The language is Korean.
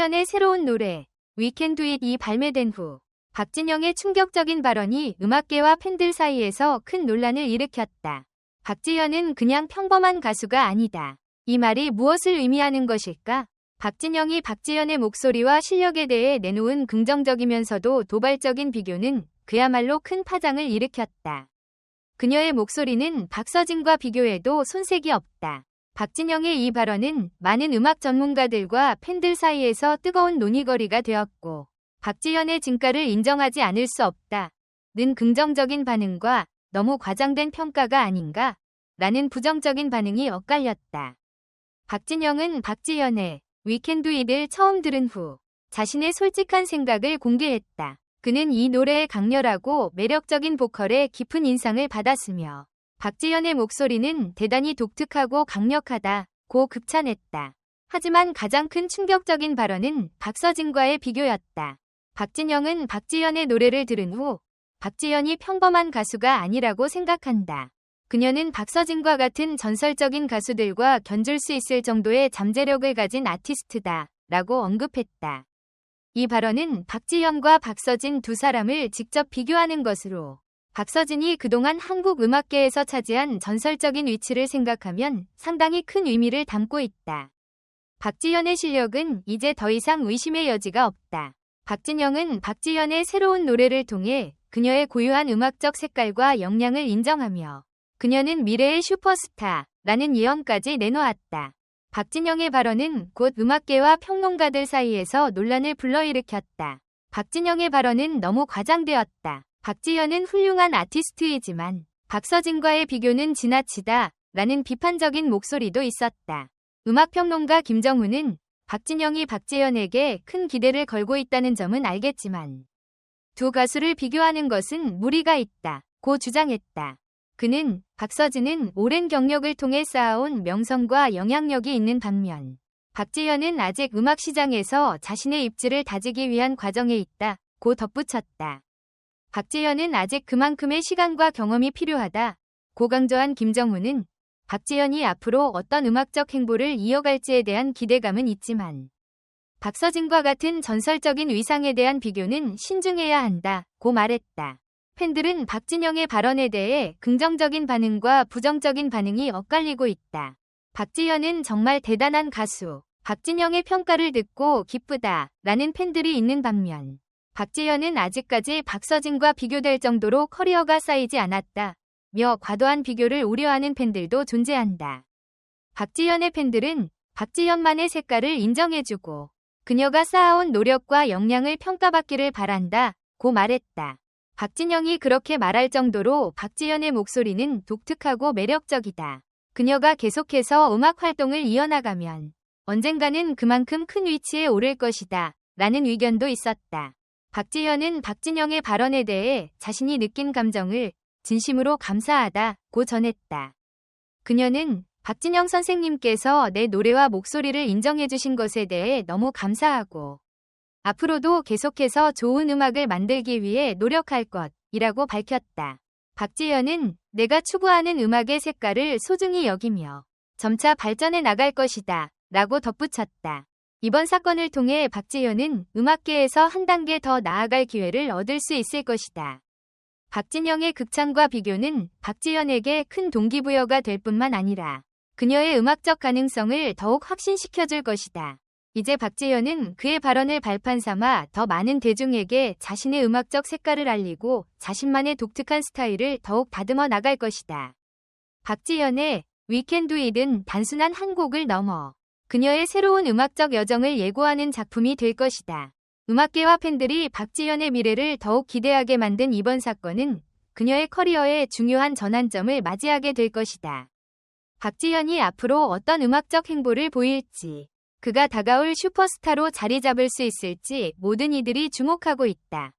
박지연의 새로운 노래 위켄 드 잇이 발매된 후 박진영의 충격적인 발언이 음악계와 팬들 사이에서 큰 논란을 일으켰다. 박지연은 그냥 평범한 가수가 아니다. 이 말이 무엇을 의미하는 것일까? 박진영이 박지연의 목소리와 실력에 대해 내놓은 긍정적이면서도 도발적인 비교는 그야말로 큰 파장을 일으켰다. 그녀의 목소리는 박서진과 비교해도 손색이 없다. 박진영의 이 발언은 많은 음악 전문가들과 팬들 사이에서 뜨거운 논의거리가 되었고 박지연의 진가를 인정하지 않을 수 없다. 는 긍정적인 반응과 너무 과장된 평가가 아닌가? 라는 부정적인 반응이 엇갈렸다. 박진영은 박지연의 위켄드 잇을 처음 들은 후 자신의 솔직한 생각을 공개했다. 그는 이 노래의 강렬하고 매력적인 보컬에 깊은 인상을 받았으며 박지연의 목소리는 대단히 독특하고 강력하다 고 극찬했다. 하지만 가장 큰 충격적인 발언은 박서진과의 비교였다. 박진영은 박지연의 노래를 들은 후 박지연이 평범한 가수가 아니라고 생각한다. 그녀는 박서진과 같은 전설적인 가수들과 견줄 수 있을 정도의 잠재력을 가진 아티스트다. 라고 언급했다. 이 발언은 박지현과 박서진 두 사람을 직접 비교하는 것으로 박서진이 그동안 한국 음악계에서 차지한 전설적인 위치를 생각하면 상당히 큰 의미를 담고 있다. 박지현의 실력은 이제 더 이상 의심의 여지가 없다. 박진영은 박지현의 새로운 노래를 통해 그녀의 고유한 음악적 색깔과 역량을 인정하며 그녀는 미래의 슈퍼스타라는 예언까지 내놓았다. 박진영의 발언은 곧 음악계와 평론가들 사이에서 논란을 불러일으켰다. 박진영의 발언은 너무 과장되었다. 박지현은 훌륭한 아티스트이지만 박서진과의 비교는 지나치다 라는 비판적인 목소리도 있었다. 음악평론가 김정훈은 박진영이 박지현에게 큰 기대를 걸고 있다는 점은 알겠지만 두 가수를 비교하는 것은 무리가 있다. 고 주장했다. 그는 박서진은 오랜 경력을 통해 쌓아온 명성과 영향력이 있는 반면 박지현은 아직 음악 시장에서 자신의 입지를 다지기 위한 과정에 있다. 고 덧붙였다. 박지현은 아직 그만큼의 시간과 경험이 필요하다. 고 강조한 김정훈은 박지현이 앞으로 어떤 음악적 행보를 이어갈지에 대한 기대감은 있지만 박서진과 같은 전설적인 위상에 대한 비교는 신중해야 한다. 고 말했다. 팬들은 박진영의 발언에 대해 긍정적인 반응과 부정적인 반응이 엇갈리고 있다. 박지현은 정말 대단한 가수. 박진영의 평가를 듣고 기쁘다. 라는 팬들이 있는 반면 박지현은 아직까지 박서진과 비교될 정도로 커리어가 쌓이지 않았다. 며 과도한 비교를 우려하는 팬들도 존재한다. 박지현의 팬들은 박지현만의 색깔을 인정해주고 그녀가 쌓아온 노력과 역량을 평가받기를 바란다. 고 말했다. 박진영이 그렇게 말할 정도로 박지현의 목소리는 독특하고 매력적이다. 그녀가 계속해서 음악 활동을 이어나가면 언젠가는 그만큼 큰 위치에 오를 것이다. 라는 의견도 있었다. 박지현은 박진영의 발언에 대해 자신이 느낀 감정을 진심으로 감사하다고 전했다. 그녀는 박진영 선생님께서 내 노래와 목소리를 인정해주신 것에 대해 너무 감사하고 앞으로도 계속해서 좋은 음악을 만들기 위해 노력할 것이라고 밝혔다. 박지현은 내가 추구하는 음악의 색깔을 소중히 여기며 점차 발전해 나갈 것이다. 라고 덧붙였다. 이번 사건을 통해 박지현은 음악계에서 한 단계 더 나아갈 기회를 얻을 수 있을 것이다. 박진영의 극찬과 비교는 박지현에게 큰 동기부여가 될 뿐만 아니라 그녀의 음악적 가능성을 더욱 확신시켜줄 것이다. 이제 박재현은 그의 발언을 발판 삼아 더 많은 대중에게 자신의 음악적 색깔을 알리고 자신만의 독특한 스타일을 더욱 다듬어 나갈 것이다. 박지현의 위켄드 잇은 단순한 한 곡을 넘어 그녀의 새로운 음악적 여정을 예고하는 작품이 될 것이다. 음악계와 팬들이 박지현의 미래를 더욱 기대하게 만든 이번 사건은 그녀의 커리어의 중요한 전환점을 맞이하게 될 것이다. 박지현이 앞으로 어떤 음악적 행보를 보일지 그가 다가올 슈퍼스타로 자리 잡을 수 있을지 모든 이들이 주목하고 있다.